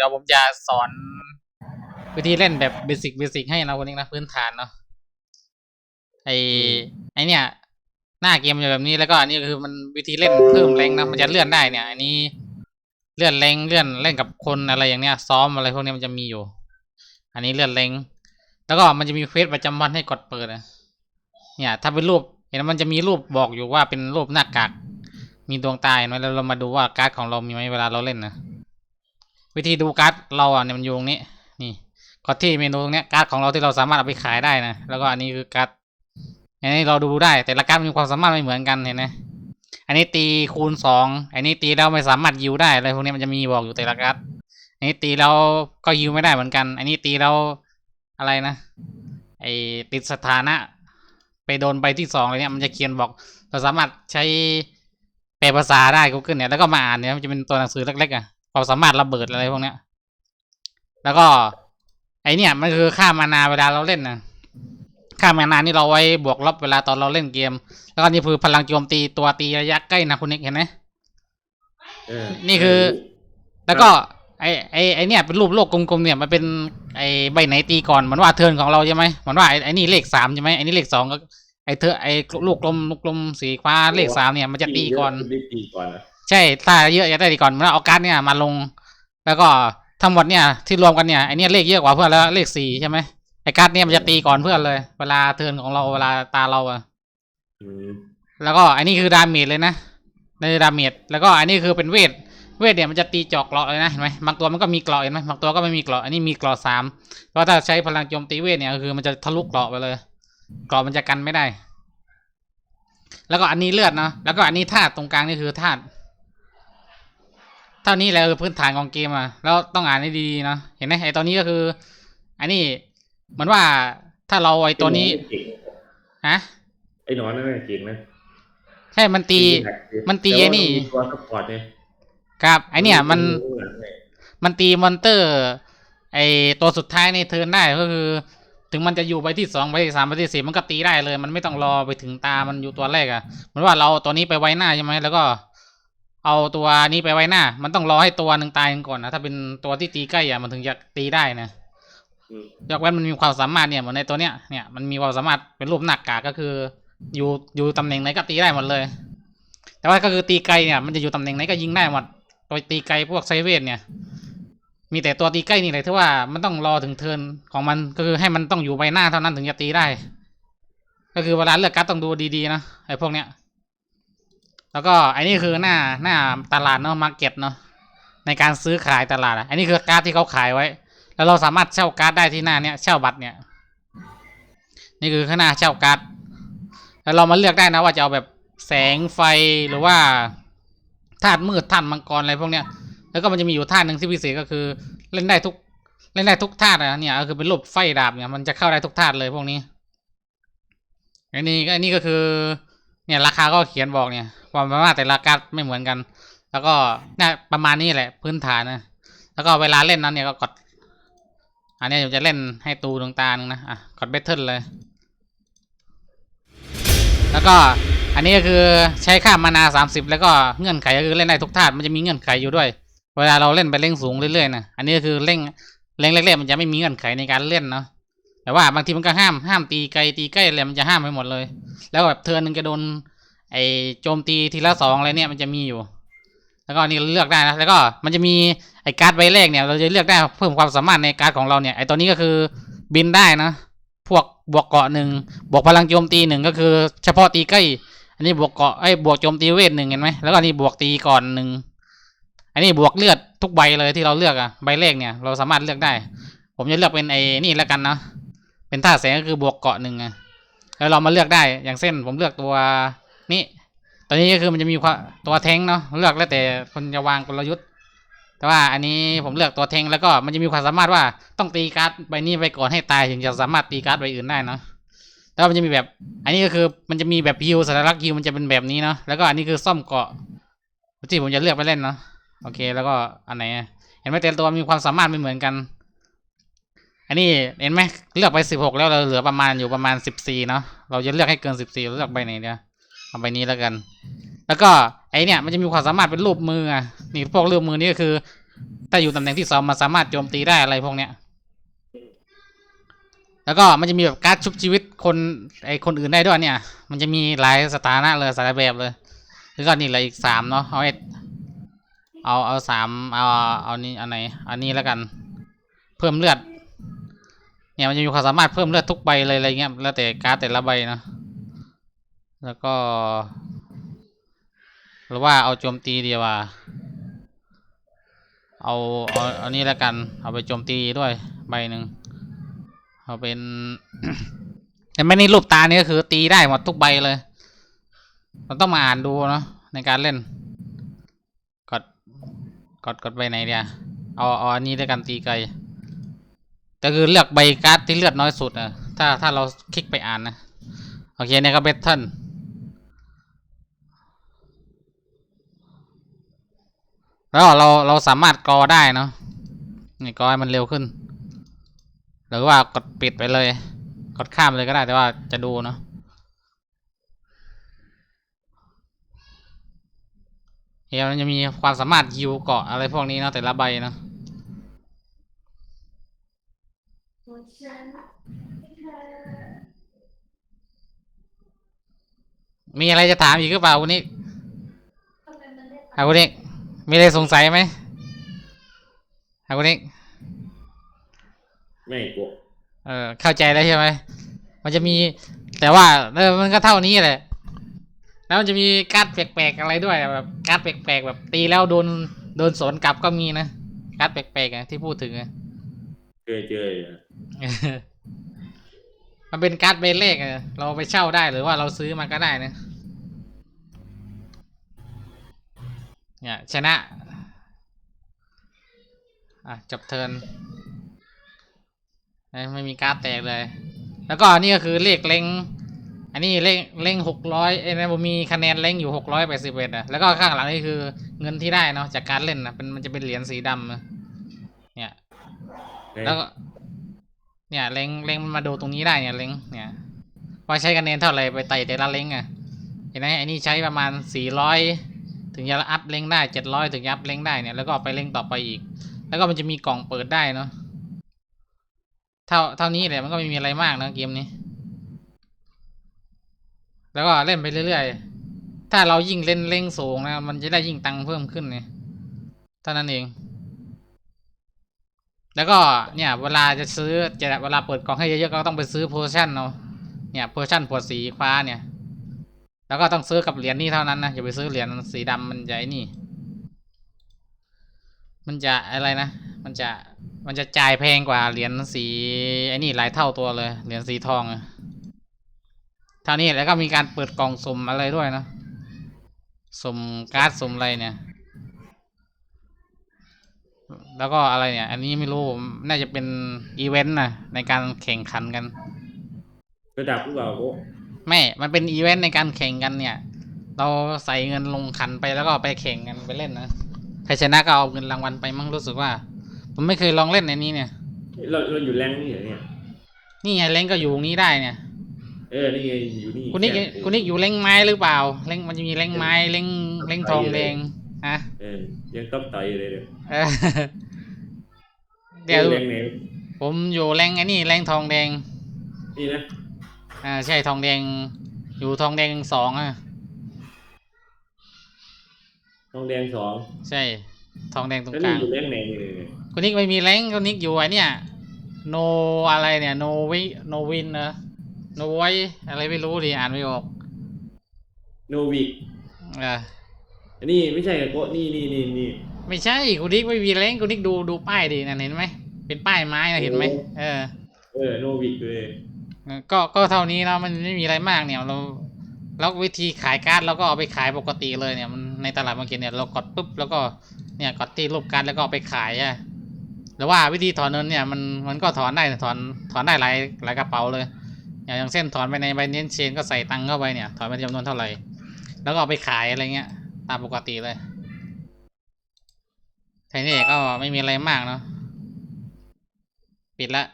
ดี๋ยวผมจะสอนวิธีเล่นแบบเบสิกเบสิกให้นะวันนี้นะพื้นฐานเนาะไอไอเนี่ย หน้าเกมจะแบบนี้แล้วก็อันนี้คือมันวิธีเล่นเพิ่มแรงนะมันจะเลื่อนได้เนี่ย อันนี้เลื่อนแรงเลื่อนเล่นกับคนอะไรอย่างเนี้ย ซ้อมอะไรพวกนี้มันจะมีอยู่ อันนี้เลื่อนแรงแล้วก็มันจะมีเฟซประจำวันให้กดเปิดนะเนี่ย ถ้าเป็นรูปเห็นมันจะมีรูปบอกอยู่ว่าเป็นรูปหน้ากากมีดวงตาเห็นไหมแล้วเรามาดูว่าการ์ดของเรามีไหมเวลาเราเล่นนะ วิธีดูการ์ดเราอะเนี่ยมันอยู่ตรงนี้ นี่กดที่เมนูตรงเนี้ยการ์ดของเราที่เราสามารถเอาไปขายได้นะแล้วก็อันนี้คือการ์ดอันนี้เราดูได้แต่ละการ์ดมีความสามารถไม่เหมือนกันเห็นไหมอันนี้ตีคูณสองอันนี้ตีแล้วไม่สามารถยิวได้อะไรพวกนี้มันจะมีบอกอยู่แต่ละการ์ดอันนี้ตีแล้วก็ยิวไม่ได้เหมือนกัน อันนี้ตีแล้วอะไรนะไอติดสถานะ ไปโดนใบที่สองอะไรเนี้ยมันจะเขียนบอก เราสามารถใช้แปลภาษาได้ Google เนี่ยแล้วก็มาอ่านเนี่ยมันจะเป็นตัวหนังสือเล็กๆอะ ความสามารถระเบิดอะไรพวกเนี้ย แล้วก็ ไอเนี่ยมันคือค่ามานาเวลาเราเล่นนะค่ามานานี่เราไว้บวกลบเวลาตอนเราเล่นเกม แล้วก็นี่คือพลังโจมตีตัวตีระยะใกล้นะคุณนิกเห็นไหมเออนี่คือ แล้วก็ ไอไอไอเนี่ยเป็นรูปโลกกลมๆเนี่ยมันเป็นไอใบไหนตีก่อนเหมือนว่าเทิร์นของเราใช่ไหมเหมือนว่าไอไอนี่เลขสามใช่ไหมไอนี่เลขสองก็ไอเธอไอลูกกลมลูกกลมสีฟ้าเลขสามเนี่ยมันจะตีก่อนรีบตีก่อนนะ ใช่ถ้าเยอะจะได้ตีก่อนเหมื่อนเอาการ์ดเนี่ยมาลง แล้วก็ทั้งหมดเนี่ยที่รวมกันเนี่ยไอเนี่ยเลขเยอะกว่าเพื่อนแล้วเลขสี่ใช่ไหมไอการ์ดเนี่ยมันจะตีก่อนเพื่อนเลย เวลาเทิร์นของเราเวลาตาเราอะอืมแล้วก็อันนี้คือดาเมจเลยนะในดาเมจแล้วก็อันนี้คือเป็นเวทเวทเนี่ยมันจะตีเจาะเกราะเลยนะเห็นไหมบางตัวมันก็มีเกราะเห็นไหมบางตัวก็ไม่มีเกราะอันนี้มีเกราะสามเพราะถ้าใช้พลังโจมตีเวทเนี่ยก็คือมันจะทะลุเกราะไปเลยเกราะมันจะกันไม่ได้ แล้วก็อันนี้เลือดเนาะแล้วก็อันนี้ธาตุตรงกลางนี่คือธาตุ เท่านี้แหละคือพื้นฐานของเกมอะแล้วต้องอ่านให้ดีๆเนาะเห็นไหมไอ้ตัวนี้ก็คือ อันนี้เหมือนว่าถ้าเราไอ้ตัวนี้เก่งฮะไอ้หนอนนั่นน่ะเก่งนะใช่มันตี มันตีไอ้นี่แต่ว่ามัมีตัวซัพพอร์ตเนี่ยครับไอเนี่ยมันข้างหลังเนี่ยมันตีมอนเตอร์ ไอตัวสุดท้ายในเทิร์นได้ก็คือ ถึงมันจะอยู่ใบที่สองใบที่สามใบที่สี่มันก็ตีได้เลย มันไม่ต้องรอไปถึงตามันอยู่ตัวแรกอะเหมือนว่าเราเอาตัวนี้ไปไว้หน้าใช่ไหมแล้วก็ เอาตัวนี้ไปไว้หน้า มันต้องรอให้ตัวหนึ่งตายก่อนนะ ถ้าเป็นตัวที่ตีใกล้อะมันถึงจะตีได้นะอืมยกเว้นมันมีความสามารถเนี่ยเหมือนในตัวเนี้ย เนี่ยมันมีความสามารถเป็นรูปหนักกากก็คือ อยู่อยู่ตำแหน่งไหนก็ตีได้หมดเลย แต่ว่าก็คือตีไกลเนี่ย มันจะอยู่ตำแหน่งไหนก็ยิงได้หมด โดยตีไกลพวกไซเวทเนี่ย มีแต่ตัวตีใกล้นี่แหละที่ว่ามันต้องรอถึงเทิร์นของมันก็คือให้มันต้องอยู่ใบหน้าเท่านั้นถึงจะตีได้ ก็คือเวลาเลือกการ์ดต้องดูดีๆนะไอ้พวกเนี้ย แล้วก็ไอ้นี่คือหน้าหน้าตลาดเนาะมาร์เก็ตเนาะในการซื้อขายตลาดอะอันนี้คือการ์ดที่เขาขายไว้ แล้วเราสามารถเช่าการ์ดได้ที่หน้าเนี้ยเช่าบัตรเนี่ย นี่คือข้างหน้าเช่าการ์ดแล้วเรามาเลือกได้นะว่าจะเอาแบบแสงไฟหรือว่าธาตุมืดธาตุมังกรอะไรพวกเนี้ย แล้วก็มันจะมีอยู่ธาตุหนึ่งที่พิเศษก็คือ เล่นได้ทุกเล่นได้ทุกธาตุอะเนี่ยก็คือเป็นรูปไฟดาบเนี่ยมันจะเข้าได้ทุกธาตุเลยพวกนี้อันนี้ก็อันนี้ก็คือ เนี่ยราคาก็เขียนบอกเนี่ย ความสามารถแต่ละการ์ดไม่เหมือนกัน แล้วก็น่าประมาณนี้แหละพื้นฐานนะ แล้วก็เวลาเล่นนั้นเนี่ยก็กด อันนี้ผมจะเล่นให้ตูดวงตาหนึ่งนะอะกดเบทเทิลเลย แล้วก็อันนี้ก็คือใช้ค่ามานาสามสิบแล้วก็เงื่อนไขก็คือเล่นได้ทุกธาตุมันจะมีเงื่อนไขอยู่ด้วย เวลาเราเล่นไปเร่งสูงเรื่อยๆนะอันนี้ก็คือเร่งเร่งเล็กๆมันจะไม่มีเงื่อนไขในการเล่นเนาะแต่ว่าบางทีมันก็ห้ามห้ามตีไกลตีใกล้อะไรมันจะห้ามไปหมดเลย แล้วแบบเทิร์นหนึ่งจะโดน ไอโจมตีทีละสองอะไรเนี่ยมันจะมีอยู่ แล้วก็นี่เลือกได้นะแล้วก็มันจะมีไอการ์ดใบแรกเนี่ย เราจะเลือกได้เพิ่มความสามารถในการ์ดของเราเนี่ยไอตัวนี้ก็คือบินได้นะพวกบวกเกาะหนึ่งบวกพลังโจมตีหนึ่งก็คือ เฉพาะตีใกล้ อันนี้บวกเกาะไอ้บวกโจมตีเวทหนึ่งเห็นไหมแล้วก็นนี้บวกตีก่อนหนึ่งอันนี้บวกเลือดทุกใบเลยที่เราเลือกอะใบแรกเนี่ย เราสามารถเลือกได้ ผมจะเลือกเป็นไอ้นี่แล้วกันเนาะเป็นท่าแสงก็คือบวกเกาะหนึ่งอะแล้วเรามาเลือกได้อย่างเส้นผมเลือกตัว นี้ตัวนี้ก็คือมันจะมีความตัวแทงเนาะเลือกแล้วแต่คนจะวางกลยุทธ์ แต่ว่าอันนี้ผมเลือกตัวแทงแล้วก็มันจะมีความสามารถว่าต้องตีการ์ดใบนี้ไปก่อนให้ตายถึงจะสามารถตีการ์ดใบอื่นได้เนาะแล้วมันจะมีแบบ อันนี้ก็คือมันจะมีแบบฮิวสัญลักษณ์ฮิวมันจะเป็นแบบนี้เนาะแล้วก็อันนี้คือซ่อมเกาะที่ผมจะเลือกไปเล่นเนาะโอเค แล้วก็อันไหน เห็นไหมแต่ตัวมีความสามารถไม่เหมือนกัน อันนี้เห็นไหมเลือกไปสิบหกแล้วเราเหลือประมาณอยู่ประมาณสิบสี่เนาะเราจะเลือกให้เกินสิบสี่เลือกใบไหนเนี่ย เอาใบนี้แล้วกัน แล้วก็ไอเนี่ยมันจะมีความสามารถเป็นรูปมืออะนี่พวกรูปมือนี่ก็คือถ้าอยู่ตำแหน่งที่สองมันสามารถโจมตีได้อะไรพวกเนี้ย แล้วก็มันจะมีแบบการ์ดชุบชีวิตคนไอคนอื่นได้ด้วยเนี่ย มันจะมีหลายสถานะเลยสายแบบเลย แล้วก็นี่เหลยอีกสามเนาะเอาไอเอาเอาสามเอาเอานี้อันไหนอันนี้แล้วกัน เพิ่มเลือด เนี่ยมันจะมีความสามารถเพิ่มเลือดทุกใบเลยอะไรเงี้ยแล้วแต่การ์ดแต่ละใบเนาะ แล้วก็ หรือว่าเอาโจมตีดีกว่า เอาเอาเอานี่แล้วกัน เอาไปโจมตีด้วยใบหนึ่งเอาเป็นแต่ไม่นี่รูปตานี่ก็คือ ตีได้หมดทุกใบเลยเราต้องมาอ่านดูเนาะในการเล่น กดกดกดใบไหนเดียเอาเอาอันนี้ด้วยกันตีไกลแต่คือเลือกใบการ์ดที่เลือดน้อยสุดอะถ้าถ้าเราคลิกไปอ่านนะ โอเคเนี่ยก็เบทเทิล แล้วเราเราสามารถกอได้เนาะนี่กอให้มันเร็วขึ้น หรือว่ากดปิดไปเลย กดข้ามเลยก็ได้แต่ว่าจะดูเนาะเฮียมันจะมีความสามารถยิวเกาะอะไรพวกนี้เนาะแต่ละใบเนาะมีอะไรจะถามอีกหรือเปล่าคุณนิกอะคุณนิก มีอะไรสงสัยไหมอะคุณนิกไม่กลัวเออเข้าใจแล้วใช่ไหม มันจะมี แต่ว่าเออมันก็เท่านี้แหละ แล้วมันจะมีการ์ดแปลกๆอะไรด้วยแบบการ์ดแปลกๆแบบตีแล้วโดนโดนสวนกลับก็มีนะการ์ดแปลกๆอะที่พูดถึงอะเคยเจออยู่นะมันเป็นการ์ดใบเลขอะเราไปเช่าได้หรือว่าเราซื้อมาก็ได้นะ เนี่ยชนะ อะ จบเทิร์นเอ้ยไม่มีการ์ดแตกเลย แล้วก็นี่ก็คือเลขเล็งอันนี้เลขเล็งหกร้อยเอ้ยนะผมมีคะแนนเล็งอยู่หกร้อยแปดสิบเอ็ดอะแล้วก็ข้างหลังนี่คือเงินที่ได้เนาะจากการเล่นนะเป็นมันจะเป็นเหรียญสีดำนะเนี่ยเอ้ยแล้วก็เนี่ยเล็งเล็งมันมาดูตรงนี้ได้เนี่ยเล็งเนี่ยว่าใช้คะแนนเท่าไหร่ไปไต่แต่ละเล็งอะเห็นไหมไอ้นี่ใช้ประมาณสี่ร้อย ถึงจะอัพเล็งได้เจ็ดร้อยถึงจะอัพเล็งได้เนี่ยแล้วก็ไปเล็งต่อไปอีก แล้วก็มันจะมีกล่องเปิดได้เนาะเท่าเท่านี้แหละมันก็ไม่มีอะไรมากนะเกมนี้ แล้วก็เล่นไปเรื่อยๆ ถ้าเรายิ่งเล่นเล่งสูงนะมันจะได้ยิ่งตังค์เพิ่มขึ้นเนี่ยเท่านั้นเอง แล้วก็เนี่ยเวลาจะซื้อจะเวลาเปิดกล่องให้เยอะๆก็ต้องไปซื้อโพชั่นเนาะเนี่ยโพชั่นขวดสีฟ้าเนี่ย แล้วก็ต้องซื้อกับเหรียญนี่เท่านั้นนะอย่าไปซื้อเหรียญสีดำมันจะไอ้นี่ มันจะอะไรนะ มันจะมันจะจ่ายแพงกว่าเหรียญสีไอ้นี่หลายเท่าตัวเลยเหรียญสีทองเท่านี้แล้วก็มีการเปิดกล่องสุ่มอะไรด้วยนะสุ่มการ์ดสุ่มอะไรเนี่ย แล้วก็อะไรเนี่ย อันนี้ไม่รู้น่าจะเป็นอีเวนต์นะในการแข่งขันกัน ระดับหรือเปล่าโไม่ มันเป็นอีเวนต์ในการแข่งกันเนี่ย เราใส่เงินลงขันไปแล้วก็ไปแข่งกันไปเล่นนะ ใครชนะก็เอาเงินรางวัลไปมั้งรู้สึกว่า ผมไม่เคยลองเล่นในนี้เนี่ย เราเราอยู่แรงนี่เหรอเนี่ย นี่ไงเล้งก็อยู่ตรงนี้ได้เนี่ย เออ นี่ไงอยู่นี่คุณนิกแค่คุณนิกอยู่เล้งไม้หรือเปล่า เล้งมันจะมีเล้งไม้ เล้งเล้งทองแดงฮะเออ ยังต้องต่อยอยู่เลยเดี๋ยวเออเดี๋ยวแรงไหนผมอยู่เล้งไอ้นี่เล้งทองแดง นี่นะ อ่าใช่ทองแดง อยู่ทองแดงสองอะ ทองแดงสองใช่ ทองแดงตรงแล้วกนี่ลาง อยู่แรงไหนนี่เลยคุณนิกไม่มีแรงคุณนิกอยู่ไอเนี่ยโนอะไรเนี่ยโนวิโนวินเนอะโนไวอะไรไม่รู้ดิอ่านไม่ออกโนวิกเอออันนี้ไม่ใช่โกะนี่นี่นี่นี่ ไม่ใช่คุณนิกไม่มีแรงคุณนิกดูดูป้ายดินั่นเห็นไหมเป็นป้ายไม้นะเห็นไหมเออ เออโนวิกเลย ก็ก็เท่านี้เนาะมันไม่มีอะไรมากเนี่ยเราแล้ววิธีขายการ์ดเราก็เอาไปขายปกติเลยเนี่ยมันในตลาดบางเกเนี่ยเรากดปุ๊บแล้วก็เนี่ยกดที่รูปการ์ดแล้วก็เอาไปขายอะหรือว่าวิธีถอนเงินเนี่ยมันมันก็ถอนได้ถอนถอนได้หลายหลายกระเป๋าเลย อย่างเช่นถอนไปใน b บ n a n c e Chain ก็ใส่ตังค์เข้าไปเนี่ยถอนไปจำนวนเท่าไหร่ แล้วก็เอาไปขายอะไรเงี้ยตามปกติเลยทีนี้ก็ไม่มีอะไรมากเนาะปิดละ